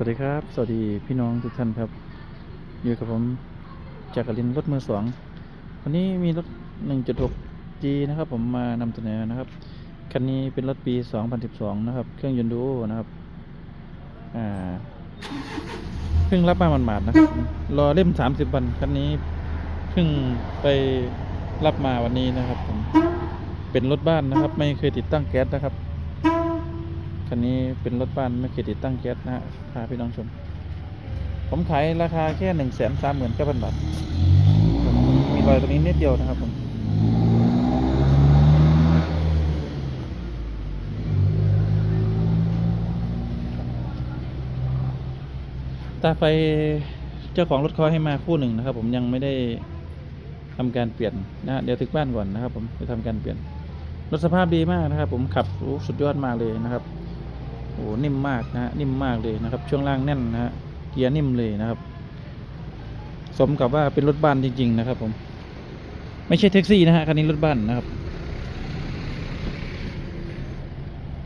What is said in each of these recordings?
สวัสดีครับ สวัสดีพี่น้องทุกท่านครับ อยู่กับผมจากกลินรถมือสองวันนี้มีรถ 1.6G นะครับ ผมมานำเสนอนะครับ คันนี้เป็นรถปี 2012 นะครับ เครื่องยนต์ดูนะครับอ่าเพิ่งรับมาหมาดๆนะครับ รอเล่ม 30 วัน คันนี้เพิ่งไปรับมาวันนี้นะครับผมเป็นรถบ้านนะครับ ไม่เคยติดตั้งแก๊สนะครับ คันนี้เป็นรถบ้านไม่เคยติดตั้งแก๊สนะฮะพาพี่น้องชม ผมขายราคาแค่หนึ่งแสนสามหมื่นเก้าพันบาทมีรอยตรงนี้นิดเดียวนะครับผมตาไฟเจ้าของรถเขาให้มาคู่หนึ่งนะครับ ผมยังไม่ได้ทำการเปลี่ยนนะ เดี๋ยวถึงบ้านก่อนนะครับ ผมจะทำการเปลี่ยนรถสภาพดีมากนะครับ ผมขับสุดยอดมากเลยนะครับ โอ้นิ่มมากนะฮะนิ่มมากเลยนะครับ ช่วงล่างแน่นนะฮะเกียร์นิ่มเลยนะครับ สมกับว่าเป็นรถบ้านจริง ๆ นะครับ ผม ไม่ใช่แท็กซี่นะฮะคันนี้รถบ้านนะครับ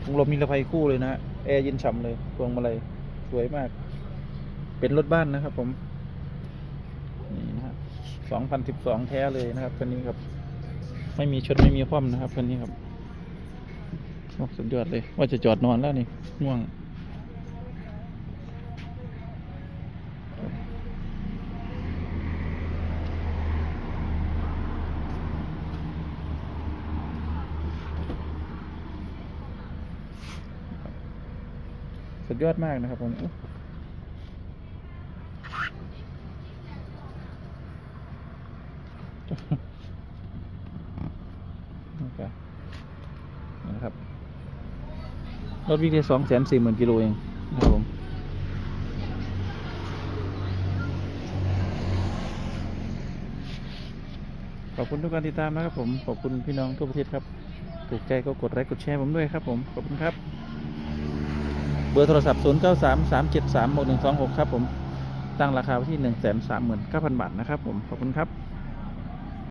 พวงลมนิรภัยคู่เลยนะฮะแอร์เย็นฉ่ำเลยพวงมาลัยสวยมาก เป็นรถบ้านนะครับ ผมนี่นะฮะสองพันสิบสองแท้เลยนะครับคันนี้ครับ ไม่มีชนไม่มีคว่ำนะครับคันนี้ครับ สุดยอดเลย ว่าจะจอดนอนแล้วนี่ง่วง สุดยอดมากนะครับผมนะครับ รถวิ่งได้สองแสนสี่หมื่นกิโลเองนะครับผมขอบคุณทุกการติดตามนะครับผม ขอบคุณพี่น้องทั่วประเทศครับถูกใจก็กดไลค์กดแชร์ผมด้วยครับผม ขอบคุณครับ เบอร์โทรศัพท์ 0 9 3 3 7 3 6 1 2 6 ครับผม ตั้งราคาไว้ที่ 1 3 9 0 0 0 บาทนะครับผม ขอบคุณครับ